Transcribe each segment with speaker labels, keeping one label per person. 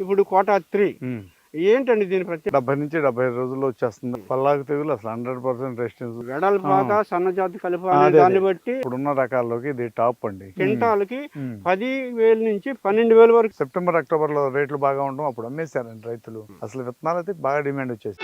Speaker 1: ఇప్పుడు quota three. ఏంటండి దీని ప్రత్యేక
Speaker 2: డెబ్బై నుంచి డెబ్బై ఐదు రోజుల్లో వచ్చేస్తుంది. పల్లాకు తెగులు అసలు హండ్రెడ్ పర్సెంట్ రెసిస్టెన్స్.
Speaker 1: వెడల్పాక సన్నజాతి కలుపు దాన్ని. బట్టి
Speaker 2: ఇప్పుడున్న రకాల్లోకి ఇది టాప్ అండి.
Speaker 1: క్వింటాల్కి
Speaker 2: ఉమ్.
Speaker 1: పది వేల నుంచి పన్నెండు వేల వరకు.
Speaker 2: సెప్టెంబర్ అక్టోబర్లో రేట్లు బాగా ఉండడం అప్పుడు అమ్మేశారండి రైతులు. అసలు విత్తనాలు అయితే బాగా డిమాండ్ వచ్చేసి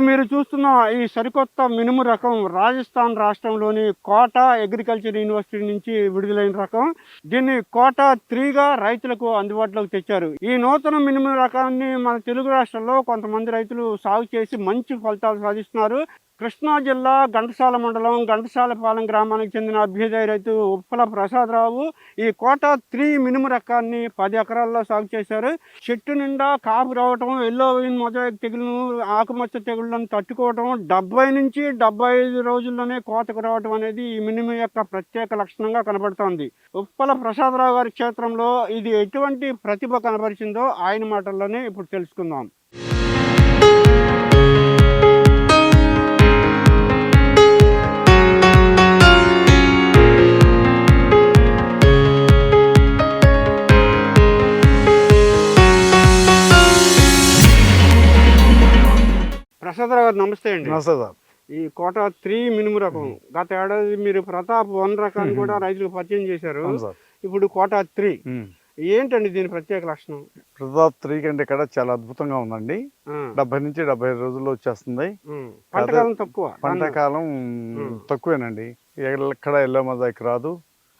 Speaker 1: ఇప్పుడు మీరు చూస్తున్న ఈ సరికొత్త మినుము రకం రాజస్థాన్ రాష్ట్రంలోని కోటా అగ్రికల్చర్ యూనివర్సిటీ నుంచి విడుదలైన రకం. దీన్ని కోటా త్రీగా రైతులకు అందుబాటులోకి తెచ్చారు. ఈ నూతన మినుము రకాన్ని మన తెలుగు రాష్ట్రంలో కొంతమంది రైతులు సాగు చేసి మంచి ఫలితాలు సాధిస్తున్నారు. కృష్ణా జిల్లా ఘంటసాల మండలం ఘంటసాలపాలెం గ్రామానికి చెందిన అభ్యుదయ రైతు ఉప్పల ప్రసాదరావు ఈ కోట త్రీ మినుము రకాన్ని పది ఎకరాల్లో సాగు చేశారు. చెట్టు నిండా కాపు రావటం ఎల్లో మొదటి మొజాయిక్ తెగులను ఆకుమచ్చ తెగుళ్ళను తట్టుకోవటం డెబ్బై నుంచి డెబ్బై ఐదు రోజుల్లోనే కోతకు రావటం అనేది ఈ మినుము యొక్క ప్రత్యేక లక్షణంగా కనబడుతోంది. ఉప్పల ప్రసాదరావు గారి క్షేత్రంలో ఇది ఎటువంటి ప్రతిభ కనబరిచిందో ఆయన మాటల్లోనే ఇప్పుడు తెలుసుకుందాం. నమస్తే అండి
Speaker 2: నమస్తే సార్
Speaker 1: ఈ కోట త్రీ మినుము రకం. గత ఏడాది మీరు ప్రతాప్ వన్ రకాన్ని కూడా రైతులకు పరిచయం చేశారు. ఇప్పుడు కోట త్రీ. ఏంటండి దీని ప్రత్యేక లక్షణం?
Speaker 2: ప్రతాప్ త్రీ కంటే ఇక్కడ చాలా అద్భుతంగా ఉందండి. డెబ్బై నుంచి డెబ్బై ఐదు రోజుల్లో వచ్చేస్తుంది.
Speaker 1: పంటకాలం తక్కువ.
Speaker 2: పంట కాలం తక్కువేనండి. ఎక్కడ ఎల్లో మొజాయిక్ రాదు.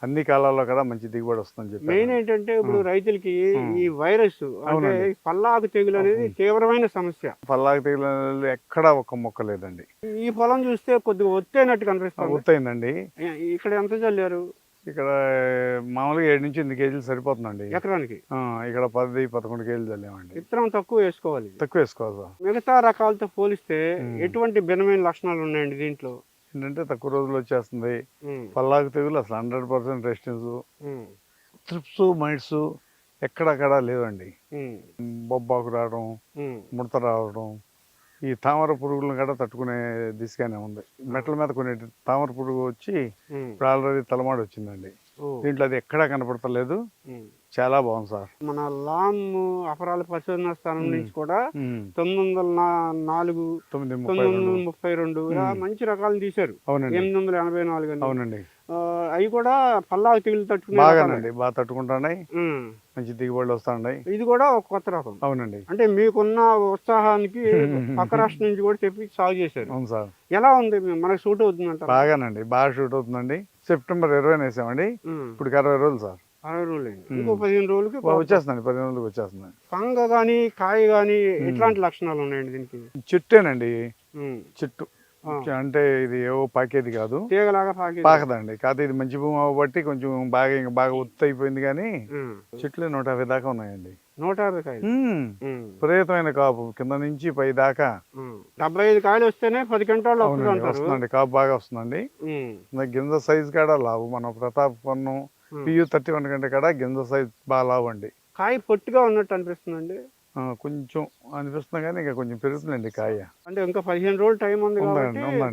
Speaker 2: అన్ని కాలాల్లో కూడా మంచి దిగుబడి వస్తుందని చెప్పి
Speaker 1: మెయిన్ ఏంటంటే ఇప్పుడు రైతులకి ఈ వైరస్ అంటే. పల్లాకు తెగులు అనేది తీవ్రమైన సమస్య.
Speaker 2: పల్లాకు తెగులు ఎక్కడ ఒక మొక్క లేదండి.
Speaker 1: ఈ పొలం చూస్తే కొద్దిగా ఒత్తైనట్టు కనిపిస్తుంది.
Speaker 2: పూర్తయిందండి
Speaker 1: ఇక్కడ ఎంత చల్లారు?
Speaker 2: ఇక్కడ మామూలుగా ఏడు నుంచి ఎనిమిది కేజీలు సరిపోతుందండి.
Speaker 1: ఎకరానికి?
Speaker 2: ఇక్కడ పది పదకొండు కేజీలు చల్లామండి.
Speaker 1: విత్తనం తక్కువ వేసుకోవాలి.
Speaker 2: తక్కువ వేసుకోవాలి
Speaker 1: మిగతా రకాలతో పోలిస్తే ఎటువంటి భిన్నమైన లక్షణాలు ఉన్నాయండి దీంట్లో?
Speaker 2: ఏంటంటే తక్కువ రోజులు వచ్చేస్తుంది. పల్లాకు తెగులు అసలు hundred percent resistance
Speaker 1: um,
Speaker 2: thrips mites ఎక్కడక్కడ లేవండి. బొబ్బాకు రావడం. ముడత రావడం ఈ తామర పురుగులను కూడా తట్టుకునే దిశగానే ఉంది. మెట్ల మీద కొన్ని తామర పురుగు వచ్చి ఇప్పుడు ఆల్రెడీ తలమాడు వచ్చిందండి దీంట్లో అది ఎక్కడా కనపడతలేదు. చాలా బాగుంది సార్.
Speaker 1: మన లామ్ అపరాల పరిశోధన స్థానం నుంచి కూడా. తొమ్మిది వందల నాలుగు
Speaker 2: తొమ్మిది ముప్పై రెండు.
Speaker 1: వందల ముప్పై రెండు ఇలా మంచి రకాలు తీశారు.
Speaker 2: అవునండి.
Speaker 1: ఎనిమిది వందల ఎనభై నాలుగు
Speaker 2: అవునండి.
Speaker 1: అవి కూడా పల్లాకు తెగులు తట్టుకునే రకాలే.
Speaker 2: బాగానండి. బాగా తట్టుకుంటున్నాయి. మంచి దిగుబడులు వస్తున్నాయి.
Speaker 1: ఇది కూడా ఒక కొత్త రకం.
Speaker 2: అవునండి.
Speaker 1: అంటే మీకున్న ఉత్సాహానికి పక్క రాష్ట్రం నుంచి కూడా తెప్పి సాగు చేశారు.
Speaker 2: అవును సార్.
Speaker 1: ఎలా ఉంది? మనకు సూట్ అవుతుందంట
Speaker 2: బాగానండి. బాగా షూట్ అవుతుందండి. సెప్టెంబర్ ఇరవై వేసామండి. ఇప్పుడు అరవై రోజులు సార్.
Speaker 1: అరవై రోజులు అయింది ఇంకో పదిహేను రోజులకి
Speaker 2: బాగా వచ్చేస్తుందండి పదిహేను రోజులకు వచ్చేస్తుంది
Speaker 1: పంగ కానీ కాయ కానీ ఎట్లాంటి లక్షణాలు ఉన్నాయండి దీనికి?
Speaker 2: చెట్టేనండి. చెట్టు. అంటే ఇది ఏవో పాకేది కాదు.
Speaker 1: తీగలాగా పాకి
Speaker 2: పాకదండి. కాకపోతే ఇది మంచి భూమి అవ్వబట్టి కొంచెం బాగా ఇంకా బాగా ఉత్త అయిపోయింది కానీ. చెట్లు నూట యాభై దాకా ఉన్నాయండి.
Speaker 1: నూట యాభై కాయలు.
Speaker 2: విపరీతమైన కాపు. కింద నుంచి పై దాకా.
Speaker 1: డెబ్బై ఐదు కాయలు వస్తేనే పది గంటలు
Speaker 2: వస్తుందండి. కాపు బాగా వస్తుందండి. గింజ సైజ్ కాడ లావు మన ప్రతాప్ పన్ను పియు థర్టీ వన్ కంటే కాడ గింజ సైజ్ బాగా లావు అండి.
Speaker 1: కాయ పొట్టిగా ఉన్నట్టు అనిపిస్తుందండి.
Speaker 2: కొంచెం అనిపిస్తుంది కానీ ఇంకా కొంచెం పెరుగుతుందండి కాయ.
Speaker 1: అంటే ఇంకా పదిహేను రోజులు టైం ఉంది.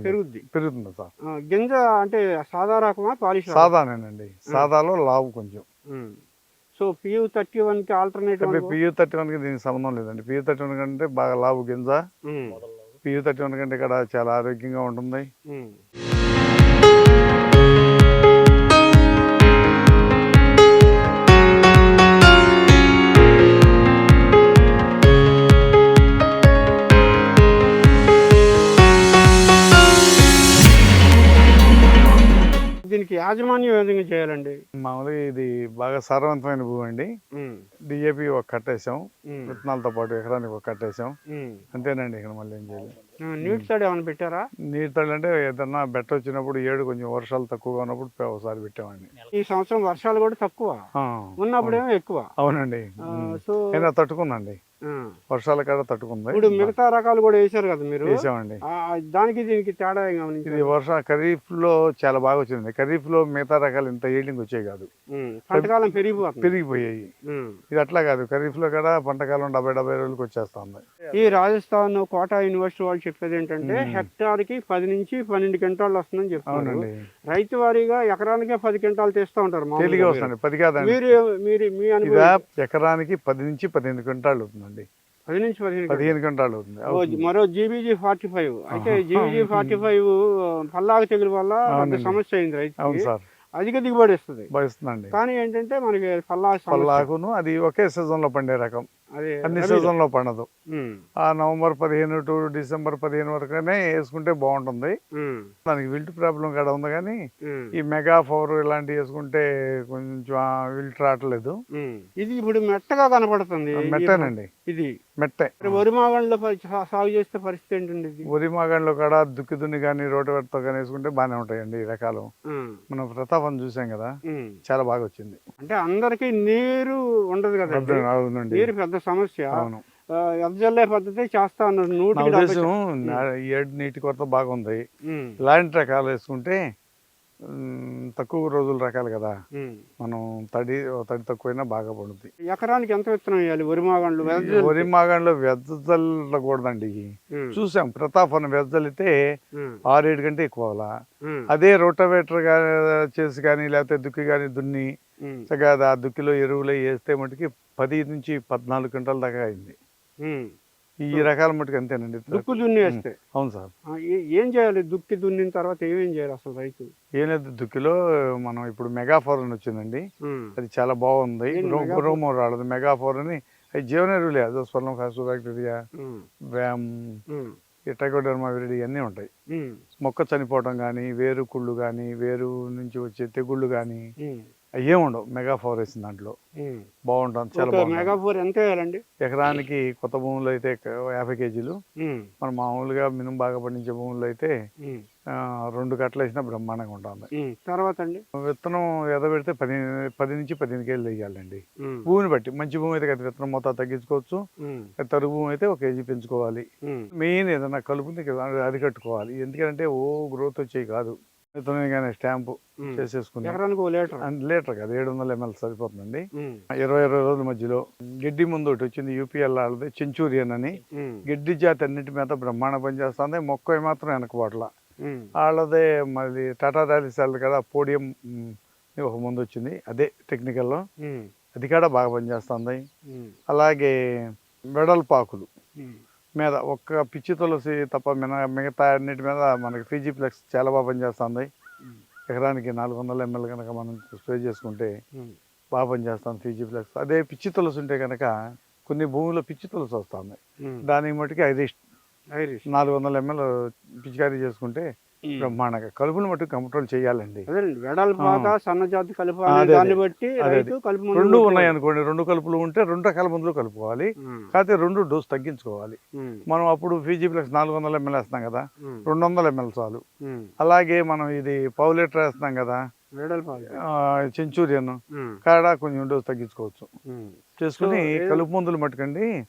Speaker 1: పెరుగుద్ది.
Speaker 2: పెరుగుతుంది సార్.
Speaker 1: గింజ అంటే సాదా రకమా పాలిష్
Speaker 2: సాదానేనండి. సాదాలో లావు కొంచెం.
Speaker 1: సో పియూ థర్టీ వన్కి ఆల్టర్నేట్
Speaker 2: పియు థర్టీ వన్కి దీనికి సంబంధం లేదండి. పియు థర్టీ వన్ కంటే బాగా లావు గింజ. పియు థర్టీ వన్ కంటే ఇక్కడ చాలా ఆరోగ్యంగా ఉంటుంది.
Speaker 1: విధంగా చేయాలండి.
Speaker 2: మామూలుగా ఇది బాగా సారవంతమైన భూమి అండి. డిఏపి ఒక కట్టేసాం. విత్తనాలతో పాటు ఎకరానికి ఒక కట్టేసాం. అంతేనండి ఇక్కడ మళ్ళీ ఏం చేయాలి.
Speaker 1: నీటి తడి ఏమైనా పెట్టారా?
Speaker 2: నీటి తడి అంటే ఏదన్నా బెట్ట వచ్చినప్పుడు ఏడు కొంచెం వర్షాలు తక్కువగా ఉన్నప్పుడు ఒకసారి పెట్టామండి.
Speaker 1: ఈ సంవత్సరం వర్షాలు కూడా తక్కువ. ఉన్నప్పుడేమో ఎక్కువ.
Speaker 2: అవునండి.
Speaker 1: సో
Speaker 2: తట్టుకుందండి. వర్షాల కాడ తట్టుకుంది.
Speaker 1: ఇప్పుడు మిగతా రకాలు కూడా వేశారు కదా మీరు?
Speaker 2: వేసామండి.
Speaker 1: దానికి దీనికి తేడా?
Speaker 2: ఇది వర్ష ఖరీఫ్లో చాలా బాగా వచ్చింది. ఖరీఫ్లో మిగతా రకాలు ఇంత ఈల్డింగ్ వచ్చాయి కాదు.
Speaker 1: పంటకాలం పెరిగిపోతుంది.
Speaker 2: పెరిగిపోయాయి. ఇది అట్లా కాదు. ఖరీఫ్లో కూడా పంటకాలం డెబ్బై డెబ్బై రోజులకు వచ్చేస్తుంది.
Speaker 1: ఈ రాజస్థాన్ కోటా యూనివర్సిటీ వాళ్ళు చెప్పేది ఏంటంటే హెక్టార్కి పది నుంచి పన్నెండు క్వింటాలు వస్తుందని చెప్తున్నారు. రైతు వారీగా ఎకరానికే పది క్వింటాలు తీస్తూ ఉంటారు.
Speaker 2: వస్తుంది. పది కాదండి.
Speaker 1: మీరు మీరు మీ
Speaker 2: ఎకరానికి పది నుంచి పదిహేను క్వింటాలు అవుతుందండి
Speaker 1: పది నుంచి పదిహేను
Speaker 2: పదిహేను క్వింటాలు అవుతుంది.
Speaker 1: మరో జీబీజీ ఫార్టీ ఫైవ్ అయితే జీబీజీ ఫార్టీ ఫైవ్ పల్లాగ తెగులు వల్ల. సమస్య అయింది
Speaker 2: అవును
Speaker 1: రైతు
Speaker 2: సార్.
Speaker 1: అధిక దిగుబడి ఇస్తుంది కానీ ఏంటంటే మనకి సమస్య.
Speaker 2: పల్లాకును అది ఒకే సీజన్లో పండే రకం. అన్ని. సీజన్లో పండదు. ఆ నవంబర్ పదిహేను టు డిసెంబర్ పదిహేను వరకునే వేసుకుంటే బాగుంటుంది. దానికి విల్ట్ ప్రాబ్లం కూడా ఉంది కానీ ఈ మెగా ఫోర్ ఇలాంటివి వేసుకుంటే కొంచెం విల్ట్ రావట్లేదు.
Speaker 1: ఇది ఇప్పుడు మెట్టగా కనపడుతుంది.
Speaker 2: మెట్టేనండి
Speaker 1: ఇది
Speaker 2: మెట్టే
Speaker 1: మరి వరి మాగంలో పరి- సా- సాగు చేస్తే పరిస్థితి ఏంటండి ఇది?
Speaker 2: వరి మాగంలో కూడా దుక్కి దున్ని కానీ రోటవెట్తో కానీ వేసుకుంటే బాగానే ఉంటాయండి ఈ రకాలు. మనం ప్రతాపం చూసాం కదా. చాలా బాగా వచ్చింది.
Speaker 1: అంటే అందరికీ నీరు ఉండదు
Speaker 2: అవునండి.
Speaker 1: నీరు పెద్ద సమస్య.
Speaker 2: అవును.
Speaker 1: ఎదజల్లే పద్ధతి చేస్తా అన్నారు
Speaker 2: నా
Speaker 1: నూటికి డెబ్బై
Speaker 2: ఉద్దేశం నా- ఈ ఏడు నీటి కొరత బాగుంది. ఇలాంటి రకాలు వేసుకుంటే తక్కువ రోజుల రకాలు కదా. మనం తడి తడి తక్కువైనా బాగా పడుతుంది
Speaker 1: ఎకరానికి ఎంత విత్తనం వేయాలి? వరి మాగండ్లు
Speaker 2: వరి చూసాం ప్రతాప్ అని ఆరేడు కంటే ఎక్కువ అవ్వాలా అదే రోటవేటర్గా చేసి కానీ లేకపోతే దుక్కి కానీ దున్ని చక్కగా ఆ దుక్కిలో ఎరువులు వేస్తే మటుకి పది నుంచి పద్నాలుగు క్వింటాల దాకా అయింది. ఈ రకాల మటుకు అంతేనండి.
Speaker 1: దుక్కు దున్ని వేస్తే.
Speaker 2: అవును సార్.
Speaker 1: ఏ- చేయాలి? దుక్కి దున్నిన తర్వాత ఏమేం చేయాలి అసలు రైతు?
Speaker 2: ఏం లేదు దుక్కిలో మనం ఇప్పుడు మెగా ఫోర్ అని వచ్చిందండి అది చాలా బాగుంది. రోమో రాడదు మెగా ఫోర్ అని అది జీవన ఎరువులే అదో స్వర్ణం కాసు బ్యాక్టీరియా వ్యామ్ ట్రైకోడర్మా విరిడి అన్నీ ఉంటాయి. మొక్క చనిపోవటం కానీ వేరు కుళ్ళు కానీ వేరు నుంచి వచ్చే తెగుళ్ళు కానీ
Speaker 1: ఉమ్,
Speaker 2: అవి ఏమి ఉండవు మెగా ఫోర్ వేసిన దాంట్లో. బాగుంటుంది. చాలా
Speaker 1: మెగా ఫోర్ ఎంత వేయాలండి?
Speaker 2: ఎకరానికి కొత్త భూములు అయితే యాభై కేజీలు. మన మామూలుగా మినుము బాగా పండించే భూముల్లో అయితే రెండు కట్టలు వేసినా బ్రహ్మాండంగా ఉంటుంది.
Speaker 1: తర్వాత అండి?
Speaker 2: విత్తనం ఎదబెడితే పది పది నుంచి పదిహేను కేజీలు వేయాలండి. భూమిని బట్టి మంచి భూమి అయితే విత్తనం మొత్తం తగ్గించుకోవచ్చు. తరుగు భూమి అయితే ఒక కేజీ పెంచుకోవాలి. మెయిన్ ఏదైనా కలుపుని అరికట్టుకోవాలి ఎందుకంటే ఓ గ్రోత్ వచ్చేవి కాదు. కానీ స్టాంపు. చేసేసుకుని
Speaker 1: ఎకరానికి లీటర్?
Speaker 2: అండ్ లీటర్ కాదు ఏడు వందల ఎంఎల్ సరిపోతుందండి. ఇరవై ఇరవై రోజుల మధ్యలో గడ్డి ముందు ఒకటి వచ్చింది యూపీఎల్ వాళ్ళది చెంచూరియన్ అని. గడ్డి జాతి అన్నిటి మీద బ్రహ్మాండ పనిచేస్తుంది మొక్క మాత్రం వెనకబాట్ల. వాళ్ళదే మళ్ళీ టాటా ర్యాలీస్ వాళ్ళది కదా పోడియం ఒక ముందు వచ్చింది అదే టెక్నికల్లో అది కూడా బాగా పనిచేస్తుంది. అలాగే వెడల్పాకులు. మీద ఒక్క పిచ్చి తులసి తప్ప మిన మిగతా అన్నిటి మీద మనకి ఫీజీ ప్లెక్స్ చాలా బాగా పనిచేస్తుంది. ఎకరానికి నాలుగు వందల ఎంఎల్ కనుక మనం స్ప్రే చేసుకుంటే బాగా పనిచేస్తుంది ఫీజీ ప్లెక్స్ అదే పిచ్చి తులసి ఉంటే కనుక కొన్ని భూముల్లో పిచ్చి తులసి వస్తుంది. దానికి మటుకి ఐరిష్ నాలుగు వందల ఎంఎల్ పిచికారీ చేసుకుంటే. బ్రహ్మాండంగా కలుపును మటుకు కంట్రోల్ చేయాలండి.
Speaker 1: సన్నజాతి కలుపు దాన్ని. బట్టి కలుపు
Speaker 2: రెండు. ఉన్నాయి అనుకోండి. రెండు కలుపులు ఉంటే రెండు రకాల మందులు కలుపుకోవాలి. కాకపోతే రెండు డోస్ తగ్గించుకోవాలి. మనం అప్పుడు ఫీజీ ప్లస్ నాలుగు వందల ఎంఎల్ వేస్తాం కదా. రెండు వందల ఎంఎల్ చాలు. అలాగే మనం ఇది పావు లీటర్ వేస్తున్నాం కదా. సెంచూరియన్. కాడ కొంచెం డోస్ తగ్గించుకోవచ్చు. చేసుకుని కలుపు మందులు మట్టుకండి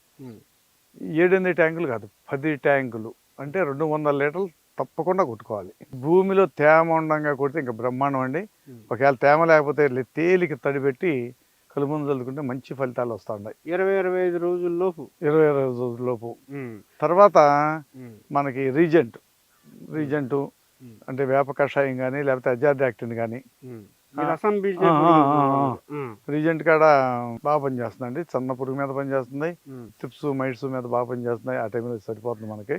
Speaker 2: ఏడెనిమిది ట్యాంకులు కాదు. పది ట్యాంకులు. అంటే రెండు వందల లీటర్లు తప్పకుండా కొట్టుకోవాలి. భూమిలో తేమ ఉండంగా కొడితే ఇంకా బ్రహ్మాండం అండి. ఒకవేళ తేమ లేకపోతే తేలిక తడిపెట్టి కలుపు మందు చల్లుకుంటే మంచి ఫలితాలు వస్తుంటాయి
Speaker 1: ఇరవై ఇరవై ఐదు రోజుల లోపు
Speaker 2: ఇరవై ఇరవై రోజుల లోపు
Speaker 1: ఉమ్,
Speaker 2: తర్వాత మనకి రీజెంట్. రీజెంట్ అంటే వేప కషాయం కానీ లేకపోతే కానీ ఆ, ఆ.
Speaker 1: ఉమ్,
Speaker 2: రీజెంట్ కాడ బాగా పనిచేస్తుందండి. సన్న పురుగు మీద పనిచేస్తుంది. టిప్స్ మైట్స్ మీద బాగా పనిచేస్తున్నాయి. ఆ టైంలో సరిపోతుంది మనకి.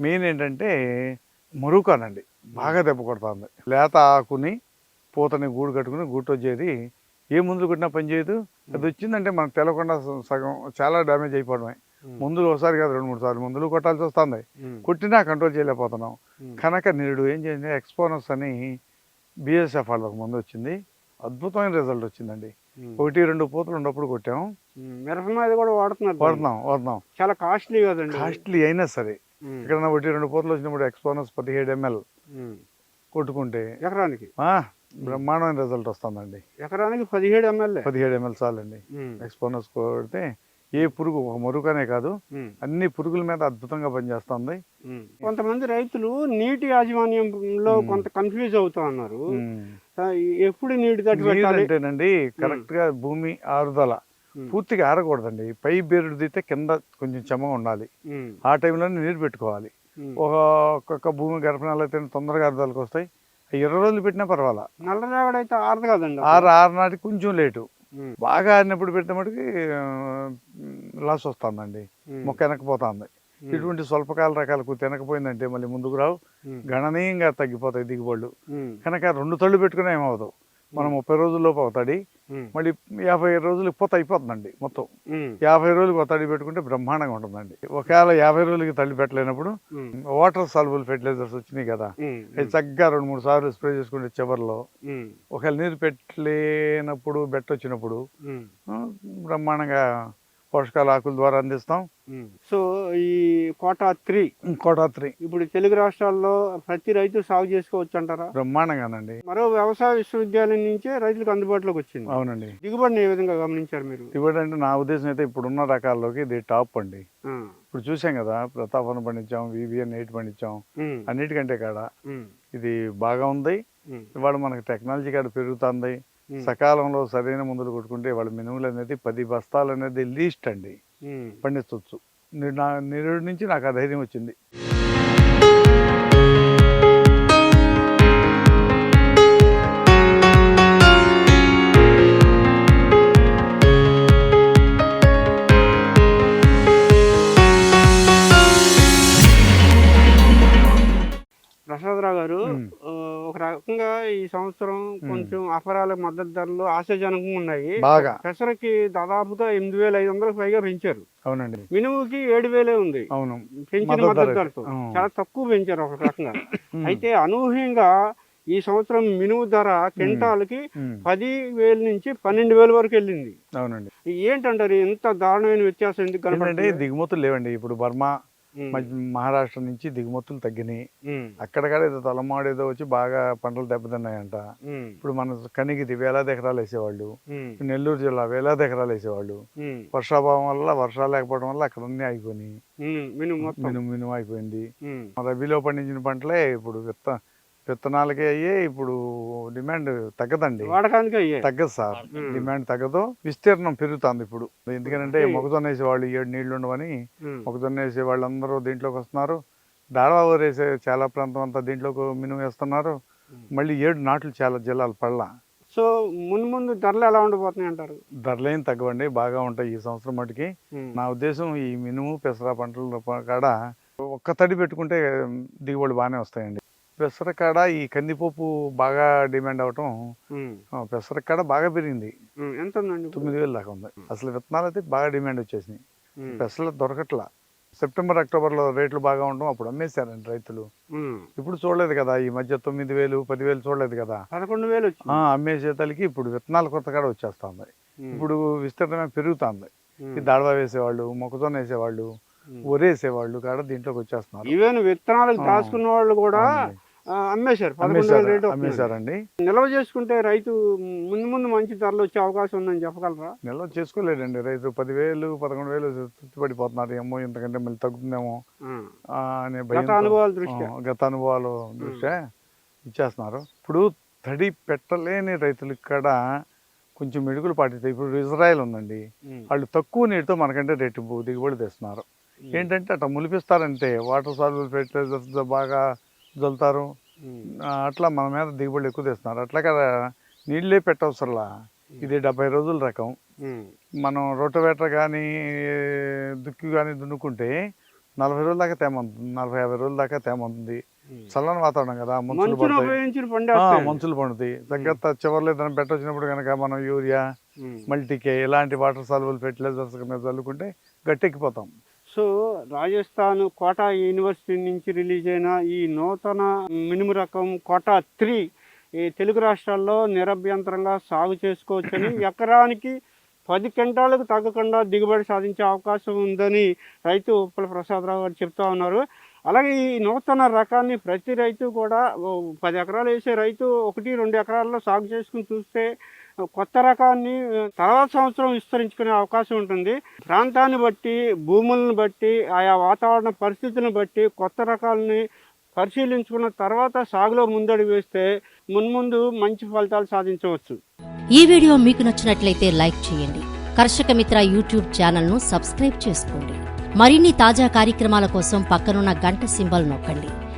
Speaker 2: మెయిన్ ఏంటంటే మరుకానండి బాగా దెబ్బ కొడుతుంది. లేత ఆకుని పూతని గూడు కట్టుకుని గూటో చేరి ఏ మందులు కొట్టినా పని చేయదు. అది వచ్చిందంటే మనకు తెలకుండా స- సగం చాలా డ్యామేజ్ అయిపోవడమే. మందులు ఒకసారి కాదు రెండు మూడు సార్లు మందులు కొట్టాల్సి వస్తుంది. కొట్టినా కంట్రోల్ చేయలేకపోతున్నాం. కనుక నేడు ఏం చేయండి ఎక్స్పోనస్ అని బిఎస్ఎఫ్ వాళ్ళ ఒక మందు వచ్చింది. అద్భుతమైన రిజల్ట్ వచ్చిందండి. ఒకటి రెండు పూతలు ఉన్నప్పుడు కొట్టాము.
Speaker 1: మిరప మీద కూడా వాడుతున్నారు దాన్ని.
Speaker 2: వాడుతున్నాం వాడుతున్నాం.
Speaker 1: చాలా కాస్ట్లీ కదండి.
Speaker 2: కాస్ట్లీ అయినా సరే. ఇక్కడ ఒకటి రెండు పూతలు వచ్చినప్పుడు ఎక్స్పోనస్ పదిహేడు ఎంఎల్. కొట్టుకుంటే
Speaker 1: ఎకరానికి?
Speaker 2: బ్రహ్మాండమైన రిజల్ట్ వస్తుందండి.
Speaker 1: ఎకరానికి పదిహేడు ఎమ్మెల్యే
Speaker 2: పదిహేడు ఎంఎల్ చాలండి. ఎక్స్పోనస్ కొడితే ఏ పురుగు ఒక మరుకనే కాదు అన్ని పురుగుల మీద అద్భుతంగా పనిచేస్తుంది.
Speaker 1: కొంతమంది రైతులు నీటి యాజమాన్యంలో కొంత కన్ఫ్యూజ్ అవుతా ఉన్నారు. ఎప్పుడు నీటి తట్టు
Speaker 2: కరెక్ట్గా భూమి ఆరుదల. పూర్తిగా ఆరకూడదండి. పై బేరుడు దితే కింద కొంచెం చెమ్మగా ఉండాలి. ఆ టైంలో నీరు పెట్టుకోవాలి. ఒక ఒక్కొక్క భూమి గర్భణాలు అయితే తొందరగా అర్థాలకు వస్తాయి. ఇరవై రోజులు పెట్టినా పర్వాలా.
Speaker 1: అయితే ఆరదు కదండి
Speaker 2: ఆరు ఆరు నాటికి కొంచెం లేటు. బాగా ఆరినప్పుడు పెట్టిన మటుకి లాస్ వస్తుందండి. మొక్క వెనకపోతుంది ఇటువంటి స్వల్పకాల రకాలకు తినకపోయిందంటే మళ్ళీ ముందుకు రావు. గణనీయంగా తగ్గిపోతాయి దిగుబడులు. కనుక రెండు తళ్ళు పెట్టుకునే ఏమవుతావు మనం ముప్పై రోజుల్లోపు అవుతాడి మళ్ళీ యాభై రోజులకి పూత అయిపోతుందండి మొత్తం. యాభై రోజులకి ఒక తడి పెట్టుకుంటే బ్రహ్మాండంగా ఉంటుందండి. ఒకవేళ యాభై రోజులకి తడి పెట్టలేనప్పుడు వాటర్ సాల్బుల్ ఫెర్టిలైజర్స్ వచ్చినాయి కదా అవి చక్కగా రెండు మూడు సార్లు స్ప్రే చేసుకుంటే చివరిలో ఒకవేళ నీరు పెట్టలేనప్పుడు బెట్ట వచ్చినప్పుడు బ్రహ్మాండంగా పోషకాల ఆకుల ద్వారా అందిస్తాం.
Speaker 1: సో ఈ కోటా త్రీ
Speaker 2: కోటాత్రి
Speaker 1: ఇప్పుడు తెలుగు రాష్ట్రాల్లో ప్రతి రైతు సాగు చేసుకోవచ్చు అంటారా?
Speaker 2: బ్రహ్మాండంగానండి.
Speaker 1: మరో వ్యవసాయ విశ్వవిద్యాలయం నుంచే రైతులకు అందుబాటులోకి వచ్చింది.
Speaker 2: అవునండి.
Speaker 1: దిగుబడిని ఏ విధంగా గమనించారు మీరు?
Speaker 2: దిగుబడి అంటే నా ఉద్దేశం అయితే ఇప్పుడున్న రకాల్లోకి ఇది టాప్ అండి. ఇప్పుడు చూసాం కదా ప్రతాపన పండించాం వివిఎన్ ఎయిట్ పండించాం అన్నిటికంటే కాడ ఇది బాగా ఉంది. ఇవాళ మనకి టెక్నాలజీ కాడ పెరుగుతుంది. సకాలంలో సరైన మందులు కొట్టుకుంటే వాళ్ళ మినుములు అనేది పది బస్తాలు అనేది లీస్ట్ అండి. పండించవచ్చు నా నిరుడి నుంచి నాకు ఆ ధైర్యం వచ్చింది.
Speaker 1: సంవత్సరం కొంచెం అపరాల మద్దతు ధరలు ఆశాజనకంగా ఉన్నాయి.
Speaker 2: బాగా.
Speaker 1: పెసరకి దాదాపుగా ఎనిమిది వేల ఐదు వందలకు పైగా పెంచారు.
Speaker 2: అవునండి.
Speaker 1: మినుముకి ఏడు వేలే ఉంది.
Speaker 2: అవును.
Speaker 1: పెంచిన
Speaker 2: మద్దతు
Speaker 1: మద్దతు
Speaker 2: ధర.
Speaker 1: ధరతో. చాలా తక్కువ పెంచారు ఒక రకంగా. అయితే అనూహ్యంగా ఈ సంవత్సరం మినుము ధర క్వింటాల్కి
Speaker 2: ఉమ్.
Speaker 1: పది వేల నుంచి పన్నెండు వేల వరకు వెళ్ళింది.
Speaker 2: అవునండి.
Speaker 1: ఏంటంటారు? ఎంత దారుణమైన వ్యత్యాసం ఎందుకు
Speaker 2: దిగుమతులు లేవండి. ఇప్పుడు బర్మా మహారాష్ట్ర నుంచి దిగుమతులు తగ్గినాయి. అక్కడక్కడ ఏదో తలమాడు ఏదో వచ్చి బాగా పంటలు దెబ్బతిన్నాయంట. ఇప్పుడు మన కనిగిది వేలాది ఎకరాలు వేసేవాళ్ళు. నెల్లూరు జిల్లా వేలాది ఎకరాలు వేసేవాళ్ళు. వర్షాభావం వల్ల వర్షాలు లేకపోవడం వల్ల అక్కడ అన్ని అయిపోయినాయి
Speaker 1: మినుము
Speaker 2: మినుము అయిపోయింది. రబీలో పండించిన పంటలే ఇప్పుడు విత్త విత్తనాలకే అయ్యే ఇప్పుడు డిమాండ్ తగ్గదండి.
Speaker 1: వాడకానికి అయ్యే.
Speaker 2: తగ్గదు సార్. డిమాండ్ తగ్గదు. విస్తీర్ణం పెరుగుతుంది ఇప్పుడు. ఎందుకంటే. మొక్కజొన్న వేసేవాళ్ళు ఏడు నీళ్ళు ఉండవని మొక్కజొన్న వేసే వాళ్ళందరూ దీంట్లోకి వస్తున్నారు. దాడవా వేసే చాలా ప్రాంతం అంతా దీంట్లోకి మినుము వేస్తున్నారు. మళ్ళీ ఏడు నాట్లు చాలా జిల్లాలు పడలా.
Speaker 1: సో ముందు ముందు ధరలు ఎలా ఉండబోతున్నాయి అంటారు?
Speaker 2: ధరలేం తగ్గవండి. బాగా ఉంటాయి ఈ సంవత్సరం మటుకి. నా ఉద్దేశం ఈ మినుము పెసర పంటల కాడ ఒక్క తడి పెట్టుకుంటే దిగుబడి బాగానే వస్తాయండి. పెసర కాడ ఈ కందిపప్పు బాగా డిమాండ్ అవటం
Speaker 1: ఉమ్,
Speaker 2: ఆ, పెసర కాడ బాగా పెరిగింది.
Speaker 1: ఎంత ఉందండి?
Speaker 2: తొమ్మిది వేలు దాకా ఉంది. అసలు విత్తనాలు అయితే బాగా డిమాండ్ వచ్చేసినాయి. పెసలు దొరకట్లా. సెప్టెంబర్ అక్టోబర్లో రేట్లు బాగా ఉండడం అప్పుడు అమ్మేశారండి రైతులు. ఇప్పుడు చూడలేదు కదా ఈ మధ్య తొమ్మిది వేలు పదివేలు చూడలేదు కదా.
Speaker 1: పదకొండు వేలు
Speaker 2: అమ్మేసే తలకి ఇప్పుడు విత్తనాలు కొత్త కాడ వచ్చేస్తుంది. ఇప్పుడు విస్తీర్ణమే పెరుగుతుంది. ఈ దాడవా వేసేవాళ్ళు మొక్కజొన్న వేసేవాళ్ళు
Speaker 1: ఉమ్.
Speaker 2: వరేసేవాళ్ళు కాడ దీంట్లోకి వచ్చేస్తున్నారు.
Speaker 1: ఈవెన్ విత్తనాలకు
Speaker 2: ఆ.
Speaker 1: దాచుకున్న వాళ్ళు కూడా అమ్మేశారు.
Speaker 2: అమ్మేశారు. అమ్మేశారండి.
Speaker 1: నిల్వ చేసుకుంటే రైతు ముందు ముందు మంచి ధరలు వచ్చే అవకాశం ఉందని చెప్పగలరా?
Speaker 2: నిల్వ చేసుకోలేడండి రైతు పదివేలు పదకొండు వేలు తృప్తి పడిపోతున్నారు ఏమో ఇంతకంటే మళ్ళీ తగ్గుతుందేమో అనే
Speaker 1: అనుభవాల దృష్ట్యా?
Speaker 2: గత అనుభవాలు దృష్ట్యా ఇచ్చేస్తున్నారు. ఇప్పుడు తడి పెట్టలేని రైతులకి కూడా కొంచెం మెడుగులు పాటిస్తాయి ఇప్పుడు ఇజ్రాయెల్ ఉందండి. వాళ్ళు తక్కువ నీటితో మనకంటే రెట్టింపు దిగుబడి తెస్తున్నారు. ఏంటంటే అట్లా ములిపిస్తారంటే వాటర్ సాల్బుల్ ఫెర్టిలైజర్స్ బాగా ఆ, అట్లా మన మీద దిగుబడి ఎక్కువ తెస్తున్నారు. అట్లా కదా నీళ్ళే పెట్టవసరలా? ఇది డెబ్బై రోజుల రకం. మనం రోటోవేటర్ కానీ దుక్కి కానీ దున్నుకుంటే నలభై రోజుల దాకా తేమ ఉంటుంది నలభై యాభై రోజుల దాకా తేమ ఉంటుంది. చల్లని వాతావరణం కదా మంచులు
Speaker 1: మంచును
Speaker 2: పడతాయి.
Speaker 1: ఉపయోగించిన
Speaker 2: ఆ,
Speaker 1: పండే
Speaker 2: మంచులు పండుతాయి. తగ్గత చివరిలో ఏదైనా పెట్టొచ్చినప్పుడు కనుక మనం యూరియా. మల్టీకే ఇలాంటి వాటర్ సాల్బుల్ ఫెర్టిలైజర్స్ మీద చల్లుకుంటే గట్టెక్కిపోతాం.
Speaker 1: సో రాజస్థాన్ కోటా యూనివర్సిటీ నుంచి రిలీజ్ అయిన ఈ నూతన మినుము రకం కోటా త్రీ ఈ తెలుగు రాష్ట్రాల్లో నిరభ్యంతరంగా సాగు చేసుకోవచ్చని ఎకరానికి పది క్వింటాలకు తగ్గకుండా దిగుబడి సాధించే అవకాశం ఉందని రైతు ఉప్పల ప్రసాదరావు గారు చెప్తా ఉన్నారు. అలాగే ఈ నూతన రకాన్ని ప్రతి రైతు కూడా పది ఎకరాలు వేసే రైతు ఒకటి రెండు ఎకరాల్లో సాగు చేసుకుని చూస్తే కొత్త రకాన్ని తర్వాత సంవత్సరం విస్తరించుకునే అవకాశం ఉంటుంది. ప్రాంతాన్ని బట్టి భూములను బట్టి ఆయా వాతావరణ పరిస్థితులను బట్టి కొత్త రకాలని పరిశీలించుకున్న తర్వాత సాగులో ముందడి వేస్తే మున్ముందు మంచి ఫలితాలు సాధించవచ్చు.
Speaker 3: ఈ వీడియో మీకు నచ్చినట్లయితే లైక్ చేయండి. కర్షక మిత్ర యూట్యూబ్ ఛానల్ను సబ్స్క్రైబ్ చేసుకోండి. మరిన్ని తాజా కార్యక్రమాల కోసం పక్కనున్న గంట సింబల్ నొక్కండి.